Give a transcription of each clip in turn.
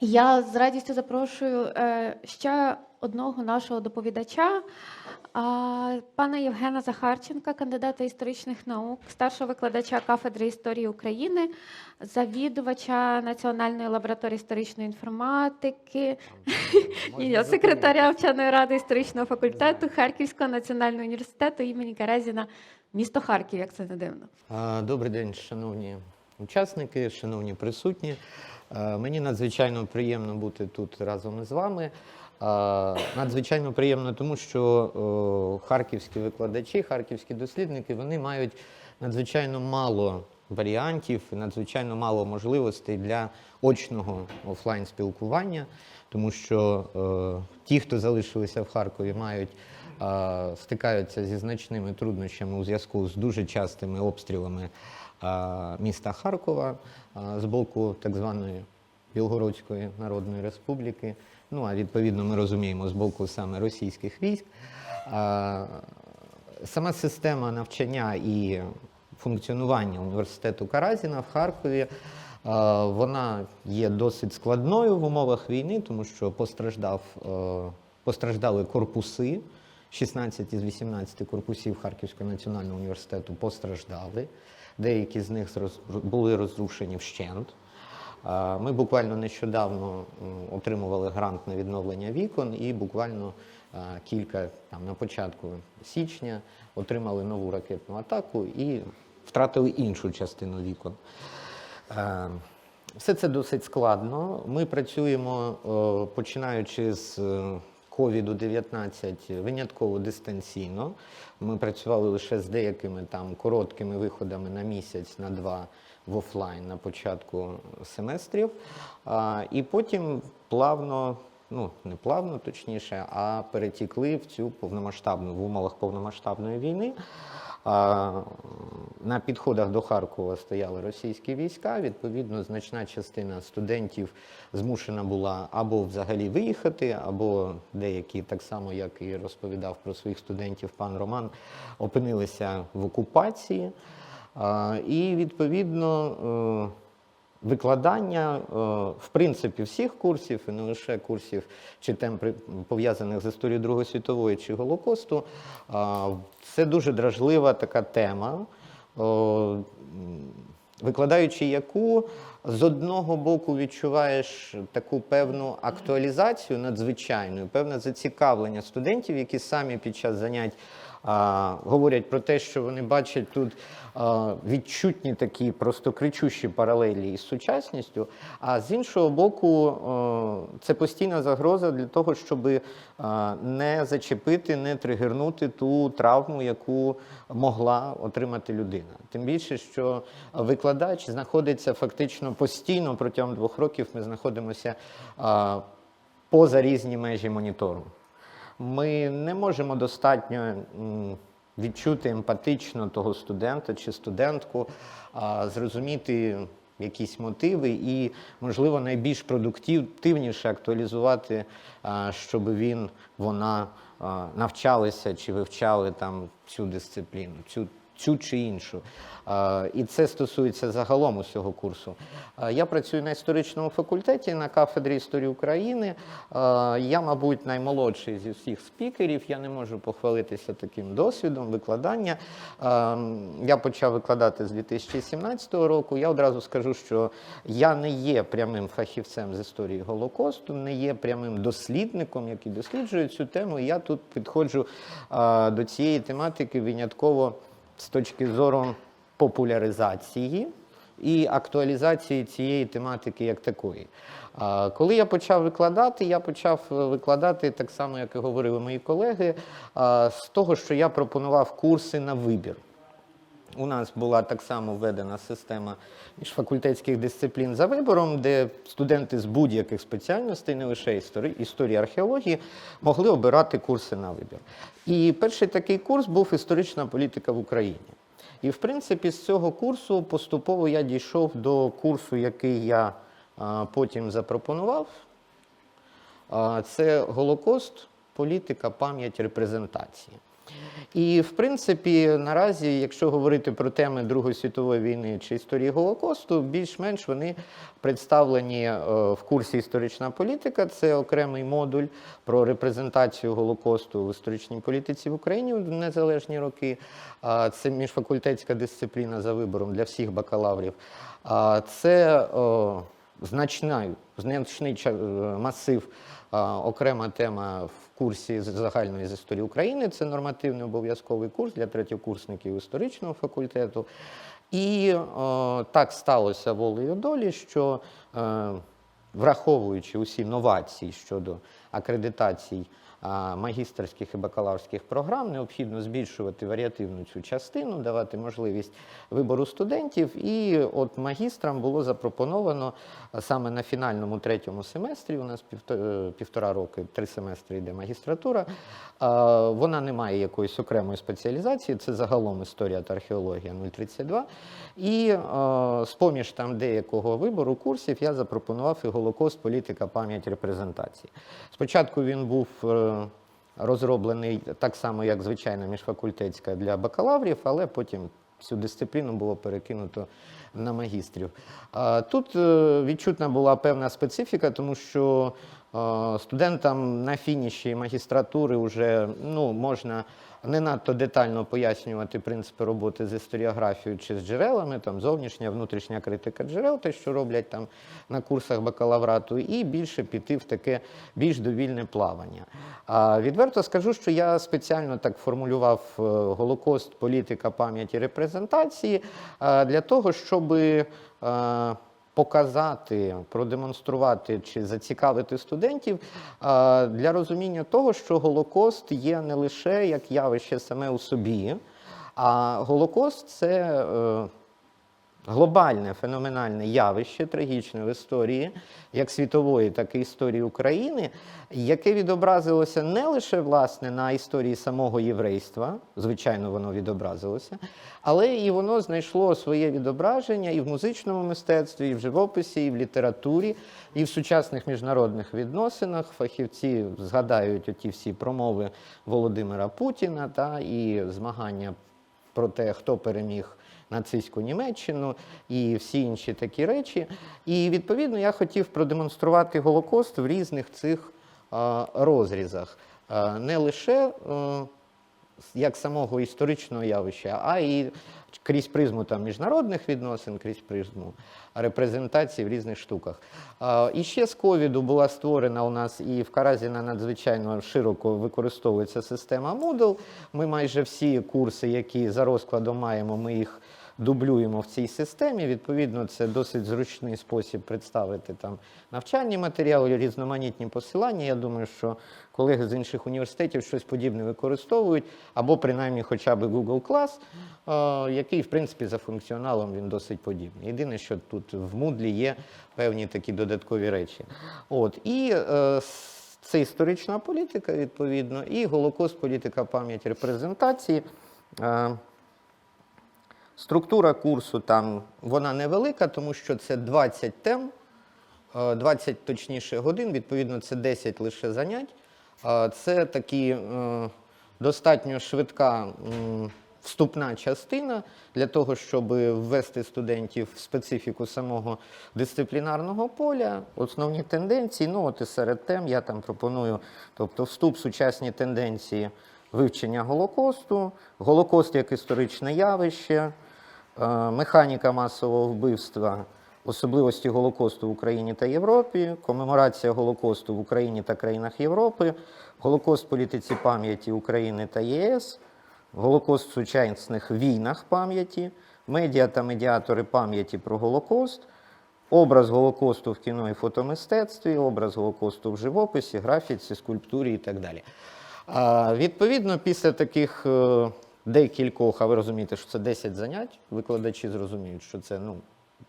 Я з радістю запрошую е, ще одного нашого доповідача, пана Євгена Захарченка, кандидата історичних наук, старшого викладача кафедри історії України, завідувача Національної лабораторії історичної інформатики, і секретаря вченої ради історичного факультету Харківського національного університету імені Карезіна, місто Харків, як це не дивно. Добрий день, шановні учасники, шановні присутні. А, Мені надзвичайно приємно бути тут разом із вами. Надзвичайно приємно, тому що харківські викладачі, харківські дослідники вони мають надзвичайно мало варіантів надзвичайно мало можливостей для очного офлайн спілкування, тому що е, ті, хто залишилися в Харкові, мають стикаються зі значними труднощами у зв'язку з дуже частими обстрілами міста Харкова з боку так званої Білгородської Народної Республіки. Ну а відповідно ми розуміємо з боку саме російських військ. Сама система навчання і функціонування університету Каразіна в Харкові. Вона є досить складною в умовах війни, тому що постраждав, е, постраждали корпуси. 16 із 18 корпусів Харківського національного університету постраждали. Деякі з них були розрушені вщент. Ми буквально нещодавно отримували грант на відновлення вікон і буквально кілька там на початку січня отримали нову ракетну атаку і втратили іншу частину вікон. Е, Все це досить складно. Ми працюємо, е, починаючи з е, COVID-19 винятково дистанційно. Ми працювали лише з деякими там короткими виходами на місяць, на два в офлайн на початку семестрів. А, І потім плавно, ну не плавно точніше, а перетікли в цю повномасштабну в умовах повномасштабної війни. На підходах до Харкова стояли російські війська. Відповідно, значна частина студентів змушена була або взагалі виїхати, або деякі, так само як і розповідав про своїх студентів пан Роман, опинилися в окупації. І відповідно. Е, Викладання, е, в принципі, всіх курсів, і не лише курсів чи тем пов'язаних з історією Другої світової чи Голокосту, це дуже дражлива така тема, викладаючи яку з одного боку відчуваєш таку певну актуалізацію надзвичайну, певне зацікавлення студентів, які самі під час занять говорять про те, що вони бачать тут відчутні такі просто кричущі паралелі із сучасністю. А з іншого боку, о, це постійна загроза для того, щоб а, не зачепити, не тригернути ту травму, яку могла отримати людина. Тим більше, що викладач знаходиться фактично постійно протягом двох років. Ми знаходимося поза різні межі монітору. Ми не можемо достатньо відчути емпатично того студента чи студентку, зрозуміти якісь мотиви і, можливо, найбільш продуктивніше актуалізувати, щоб він, вона навчалися чи вивчали там цю дисципліну, цю, цю чи іншу. І це стосується загалом усього курсу. Я працюю на історичному факультеті на кафедрі історії України. Я, мабуть, наймолодший зі всіх спікерів. Я не можу похвалитися таким досвідом викладання. Я почав викладати з 2017 року. Я одразу скажу, що я не є прямим фахівцем з історії Голокосту, не є прямим дослідником, який досліджує цю тему. Я тут підходжу до цієї тематики винятково з точки зору популяризації і актуалізації цієї тематики як такої. Коли я почав викладати, я почав е, викладати так само, як і говорили мої колеги, з того, що я пропонував курси на вибір. У нас була так само введена система міжфакультетських дисциплін за вибором, де студенти з будь-яких спеціальностей, не лише історії, історії археології, могли обирати курси на вибір. І перший такий курс був історична політика в Україні. І, в принципі, з цього курсу поступово я дійшов до курсу, який я а, потім запропонував. А, Це Голокост, політика, пам'ять, репрезентації. І, в принципі, наразі, якщо говорити про теми Другої світової війни чи історії Голокосту, більш-менш вони представлені е, в курсі історична політика. Це окремий модуль про репрезентацію Голокосту в історичній політиці в Україні в незалежні роки. Це міжфакультетська дисципліна за вибором для всіх бакалаврів. Це значна, значний е, масив, окрема тема в курсі загальної з історії України. Це нормативний обов'язковий курс для третєкурсників історичного факультету. І о, так сталося волею долі, що е, враховуючи усі новації щодо акредитацій магістерських і бакалаврських програм, необхідно збільшувати варіативну цю частину, давати можливість вибору студентів. І от магістрам було запропоновано саме на фінальному третьому семестрі, у нас е, півтора роки, три семестри йде магістратура. Вона не має якоїсь окремої спеціалізації, це загалом історія та археологія 032. І е, з-поміж там деякого вибору курсів я запропонував і Голокост, політика, пам'ять, репрезентації. Спочатку він був е, розроблений так само, як звичайна міжфакультетська для бакалаврів, але потім цю дисципліну було перекинуто на магістрів. Тут е, відчутна була певна специфіка, тому що е, студентам на фініші магістратури вже ну, можна не надто детально пояснювати принципи роботи з історіографією чи з джерелами, там зовнішня, внутрішня критика джерел, те, що роблять там на курсах бакалаврату, і більше піти в таке більш довільне плавання. А відверто скажу, що я спеціально так формулював е, Голокост, політика, пам'яті, репрезентації для того, щоб показати, продемонструвати чи зацікавити студентів е, для розуміння того, що Голокост є не лише як явище саме у собі, а Голокост це е, глобальне феноменальне явище, трагічне в історії, як світової, так і історії України, яке відобразилося не лише власне на історії самого єврейства, звичайно, воно відобразилося, але і воно знайшло своє відображення і в музичному мистецтві, і в живописі, і в літературі, і в сучасних міжнародних відносинах. Фахівці згадають оті всі промови Володимира Путіна та і змагання про те, хто переміг нацистську Німеччину і всі інші такі речі. І відповідно я хотів продемонструвати Голокост в різних цих а, розрізах. А, не лише е, як самого історичного явища, а і крізь призму там, міжнародних відносин, крізь призму репрезентації в різних штуках. А, І ще з ковіду була створена у нас і в Каразіна надзвичайно широко використовується система Moodle. Ми майже всі курси, які за розкладом маємо, ми їх дублюємо в цій системі. Відповідно, це досить зручний спосіб представити там навчальні матеріали, різноманітні посилання. Я думаю, що колеги з інших університетів щось подібне використовують, або принаймні хоча б Google Class, е, який, в принципі, за функціоналом він досить подібний. Єдине, що тут в Moodle є певні такі додаткові речі. От і е, це історична політика, відповідно, і Голокост, політика пам'ять репрезентації. Е, Структура курсу там вона невелика, тому що це 20 тем, е, 20 точніше годин, відповідно, це 10 лише занять. Е, Це такі е, достатньо швидка вступна частина для того, щоб ввести студентів в специфіку самого дисциплінарного поля, основні тенденції. Ну, от і серед тем я там пропоную, тобто вступ сучасні тенденції вивчення Голокосту, Голокост як історичне явище, е, механіка масового вбивства, особливості Голокосту в Україні та Європі, комеморація Голокосту в Україні та країнах Європи, Голокост політиці пам'яті України та ЄС, Голокост в сучасних війнах пам'яті, медіа та медіатори пам'яті про Голокост, образ Голокосту в кіно і фотомистецтві, образ Голокосту в живописі, графіці, скульптурі і так далі. Відповідно, після таких е, декількох, а ви розумієте, що це 10 занять, викладачі зрозуміють, що це ну,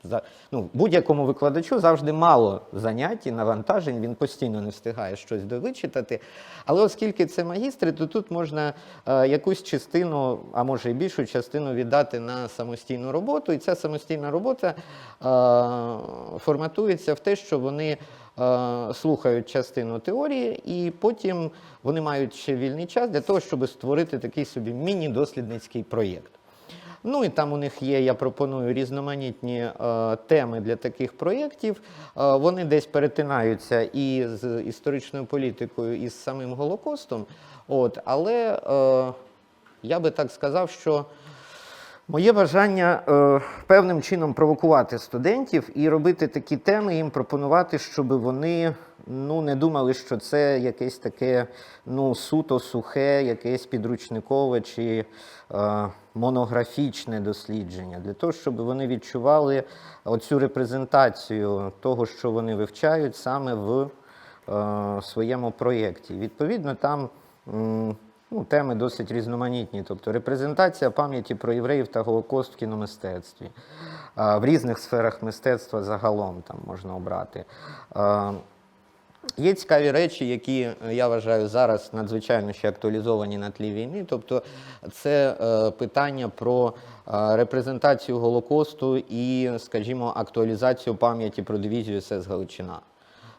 за, ну, будь-якому викладачу завжди мало занять і навантажень, він постійно не встигає щось довичитати. Але оскільки це магістри, то тут можна е, якусь частину, а може і більшу частину віддати на самостійну роботу. І ця самостійна робота е, форматується в те, що вони слухають частину теорії, і потім вони мають ще вільний час для того, щоб створити такий собі міні-дослідницький проєкт. Ну і там у них є, я пропоную різноманітні е, теми для таких проєктів. Е, вони десь перетинаються і з історичною політикою, і з самим Голокостом. От, але е, я би так сказав, що моє бажання е, певним чином провокувати студентів і робити такі теми, їм пропонувати, щоб вони ну, не думали, що це якесь таке ну, суто сухе, якесь підручникове чи е, монографічне дослідження, для того, щоб вони відчували оцю репрезентацію того, що вони вивчають саме в е, своєму проєкті. Відповідно, там м, ну, теми досить різноманітні, тобто репрезентація пам'яті про євреїв та Голокост в кіномистецтві. В різних сферах мистецтва загалом там можна обрати. Є цікаві речі, які я вважаю зараз надзвичайно ще актуалізовані на тлі війни. Тобто, це е, питання про е, репрезентацію Голокосту і, скажімо, актуалізацію пам'яті про дивізію СС Галичина.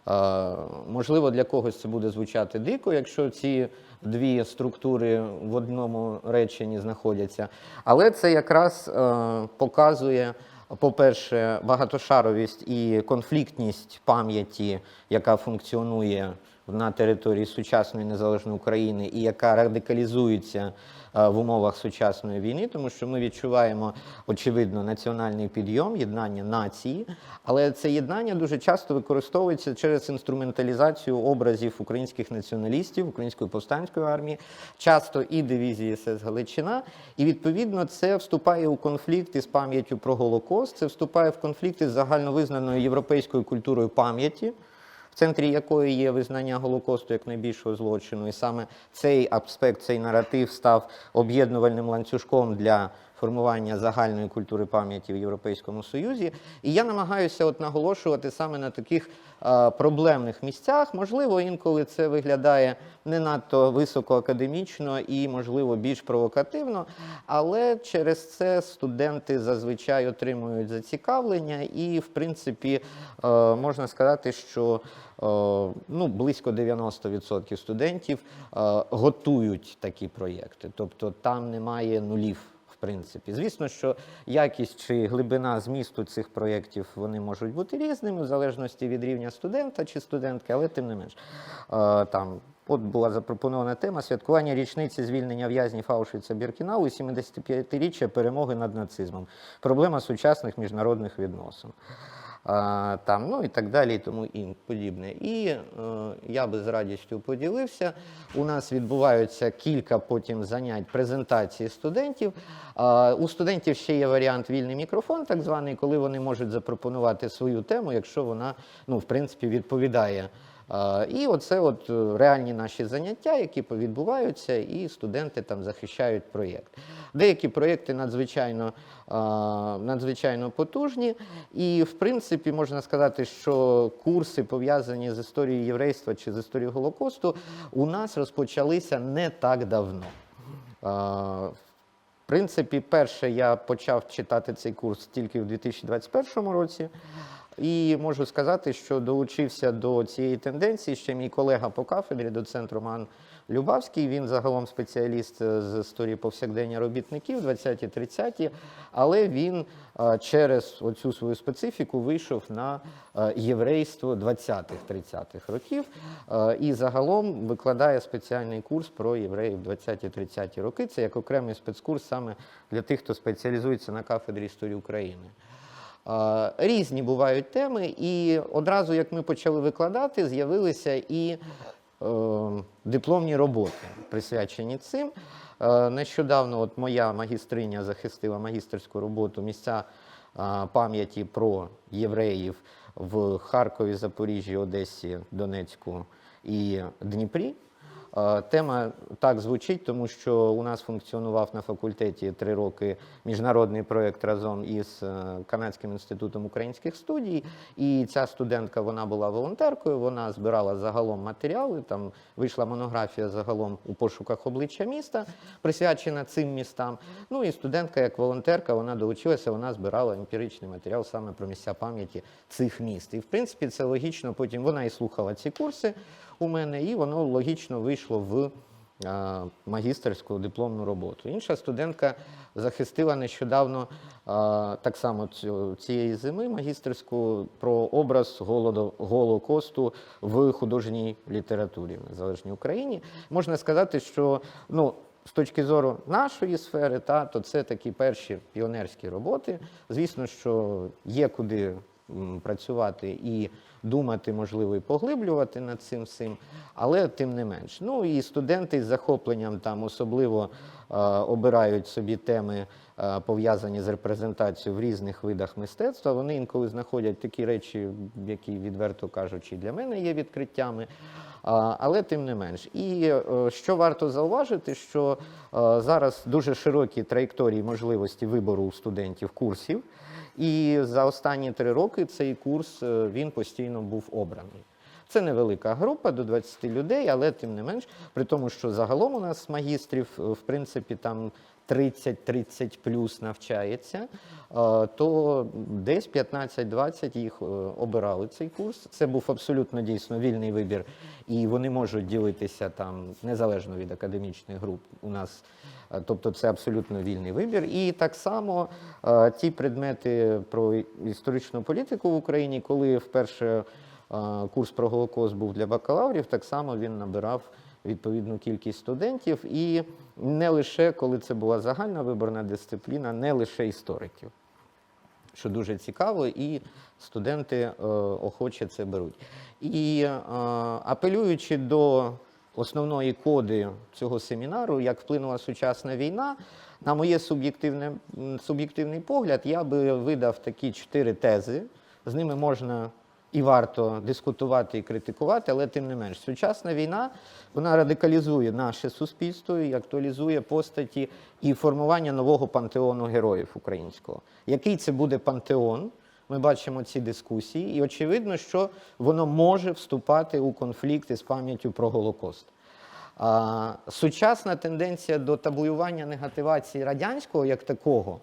Е, Можливо, для когось це буде звучати дико, якщо ці дві структури в одному реченні знаходяться. Але це якраз е, показує, по-перше, багатошаровість і конфліктність пам'яті, яка функціонує на території сучасної незалежної України і яка радикалізується е, в умовах сучасної війни, тому що ми відчуваємо очевидно національний підйом, єднання нації, але це єднання дуже часто використовується через інструменталізацію образів українських націоналістів, української повстанської армії, часто і дивізії СС Галичина. І відповідно це вступає у конфлікт із пам'яттю про Голокост, це вступає в конфлікт із загальновизнаною європейською культурою пам'яті центрі якої є визнання Голокосту як найбільшого злочину. І саме цей аспект, цей наратив став об'єднувальним ланцюжком для формування загальної культури пам'яті в Європейському Союзі. І я намагаюся от наголошувати саме на таких е, проблемних місцях. Можливо, інколи це виглядає не надто високоакадемічно і, можливо, більш провокативно, але через це студенти зазвичай отримують зацікавлення, і, в принципі, е, можна сказати, що е, ну, близько 90% студентів готують такі проєкти, тобто там немає нулів. Принципі, звісно, що якість чи глибина змісту цих проєктів вони можуть бути різними в залежності від рівня студента чи студентки, але тим не менш. Е, Там от була запропонована тема святкування річниці звільнення в'язнів Аушвіца Біркінау і 75-річчя перемоги над нацизмом. Проблема сучасних міжнародних відносин. Там, ну і так далі, і тому і подібне. І е, я би з радістю поділився. У нас відбуваються кілька потім занять презентації студентів. А, у студентів ще є варіант вільний мікрофон, так званий, коли вони можуть запропонувати свою тему, якщо вона, ну, в принципі, відповідає. І оце от е, реальні наші заняття, які відбуваються, і студенти там захищають проєкт. Деякі проєкти надзвичайно, надзвичайно потужні, і в принципі можна сказати, що курси пов'язані з історією єврейства чи з історією Голокосту у нас розпочалися не так давно. В принципі, перше я почав читати цей курс тільки в 2021 році. І можу сказати, що долучився до цієї тенденції ще мій колега по кафедрі, доцент Роман Любавський. Він загалом спеціаліст е, з історії повсякдення робітників 20-30, але він е, через оцю свою специфіку вийшов на е, єврейство 20-30-х років і загалом викладає спеціальний курс про євреїв 20-30 роки. Це як окремий спецкурс саме для тих, хто спеціалізується на кафедрі історії України. Різні бувають теми, і одразу, як ми почали викладати, з'явилися і е, дипломні роботи, присвячені цим. Е, Нещодавно от моя магістриня захистила магістерську роботу місця е, пам'яті про євреїв в Харкові, Запоріжжі, Одесі, Донецьку і Дніпрі. Е, Тема так звучить, тому що у нас функціонував на факультеті три роки міжнародний проєкт разом із е, Канадським інститутом українських студій. І ця студентка вона була волонтеркою, вона збирала загалом матеріали. Там вийшла монографія загалом у пошуках обличчя міста, присвячена цим містам. Ну і студентка, як волонтерка, вона долучилася, вона збирала емпіричний матеріал саме про місця пам'яті цих міст. І в принципі це логічно. Потім вона і слухала ці курси у мене, і воно логічно вийшло в магістерську дипломну роботу. Інша студентка захистила нещодавно так само цієї зими магістерську про образ голоду, Голокосту в художній літературі в незалежній Україні. Можна сказати, що ну. З точки зору нашої сфери, та, то це такі перші піонерські роботи. Звісно, що є куди працювати і думати, можливо, і поглиблювати над цим всім, але тим не менш. Ну і студенти з захопленням там особливо е, обирають собі теми, е, пов'язані з репрезентацією в різних видах мистецтва. Вони інколи знаходять такі речі, які, відверто кажучи, для мене є відкриттями. Але тим не менш. І е, що варто зауважити, що е, зараз дуже широкі траєкторії можливості вибору у студентів курсів. І за останні три роки цей курс е, він постійно був обраний. Це невелика група до 20 людей, але тим не менш, при тому, що загалом у нас магістрів, е, в принципі, там 30-30 плюс навчається, е, то десь 15-20 їх обирали цей курс. Це був абсолютно дійсно вільний вибір, і вони можуть ділитися там незалежно від академічних груп. У нас Тобто це абсолютно вільний вибір. І так само е, ті предмети про історичну політику в Україні, коли вперше е, курс про Голокост був для бакалаврів, так само він набирав відповідну кількість студентів. І не лише коли це була загальна виборна дисципліна, не лише істориків. Що дуже цікаво, і студенти е, охоче це беруть. І е, апелюючи до основної коди цього семінару, як вплинула сучасна війна, на моє суб'єктивне, суб'єктивний погляд, я би видав такі чотири тези. З ними можна і варто дискутувати і критикувати, але тим не менш, сучасна війна вона радикалізує наше суспільство і актуалізує постаті і формування нового пантеону героїв українського. Який це буде пантеон? Ми бачимо ці дискусії, і очевидно, що воно може вступати у конфлікти з пам'яттю про Голокост. А, сучасна тенденція до табуювання негативації радянського як такого,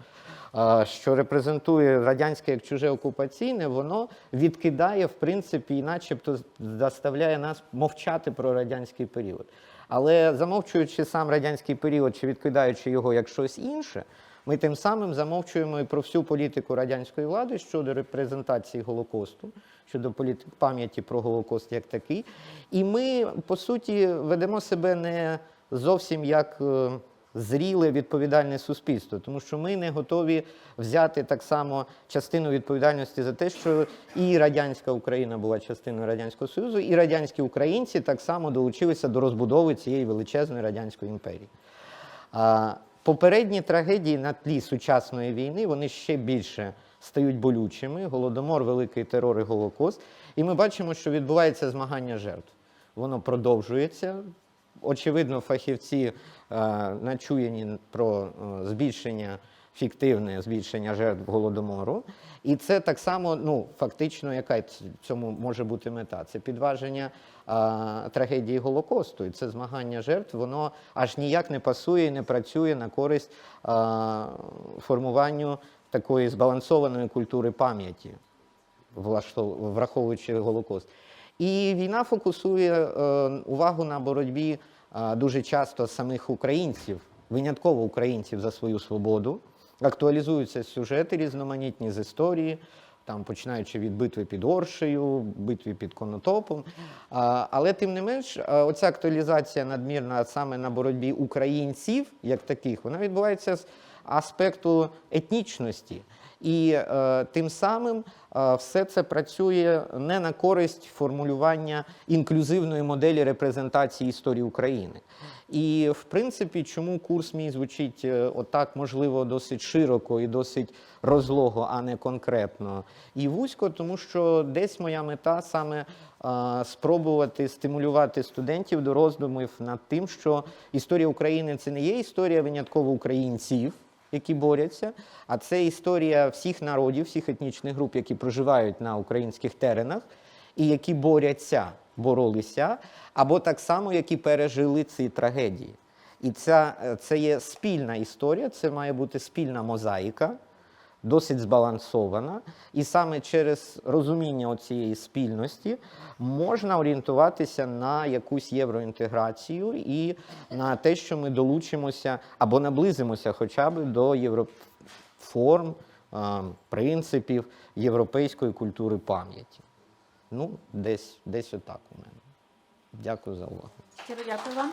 а, що репрезентує радянське як чуже окупаційне, воно відкидає, в принципі, і начебто заставляє нас мовчати про радянський період. Але замовчуючи сам радянський період чи відкидаючи його як щось інше, ми тим самим замовчуємо і про всю політику радянської влади щодо репрезентації Голокосту, щодо пам'яті про Голокост як такий. І ми, по суті, ведемо себе не зовсім як е, зріле відповідальне суспільство, тому що ми не готові взяти так само частину відповідальності за те, що і радянська Україна була частиною радянського союзу, і радянські українці так само долучилися до розбудови цієї величезної радянської імперії. Попередні трагедії на тлі сучасної війни вони ще більше стають болючими. Голодомор, великий терор і Голокост. І ми бачимо, що відбувається змагання жертв. Воно продовжується. Очевидно, фахівці е, начуєні про е, збільшення фіктивне збільшення жертв голодомору. І це так само, ну фактично, яка цьому може бути мета? Це підваження а, трагедії Голокосту. І це змагання жертв, воно аж ніяк не пасує і не працює на користь а, формуванню такої збалансованої культури пам'яті, враховуючи Голокост. І війна фокусує е, увагу на боротьбі е, дуже часто самих українців, винятково українців за свою свободу. Актуалізуються сюжети різноманітні з історії, там починаючи від битви під Оршею, битви під Конотопом. А, але тим не менш, оця актуалізація надмірна саме на боротьбі українців, як таких, вона відбувається з аспекту етнічності. І е, тим самим е, все це працює не на користь формулювання інклюзивної моделі репрезентації історії України. І в принципі, чому курс мій звучить е, отак, можливо, досить широко і досить розлого, а не конкретно і вузько, тому що десь моя мета саме е, спробувати стимулювати студентів до роздумів над тим, що історія України це не є історія винятково українців, які борються, а це історія всіх народів, всіх етнічних груп, які проживають на українських теренах і які борються, боролися, або так само, які пережили ці трагедії. І ця, е, це є спільна історія, це має бути спільна мозаїка, досить збалансована. І саме через розуміння цієї спільності можна орієнтуватися на якусь євроінтеграцію і на те, що ми долучимося або наблизимося хоча б до євроформ, е, принципів європейської культури пам'яті. Ну, десь, десь отак у мене. Дякую за увагу. Дякую вам.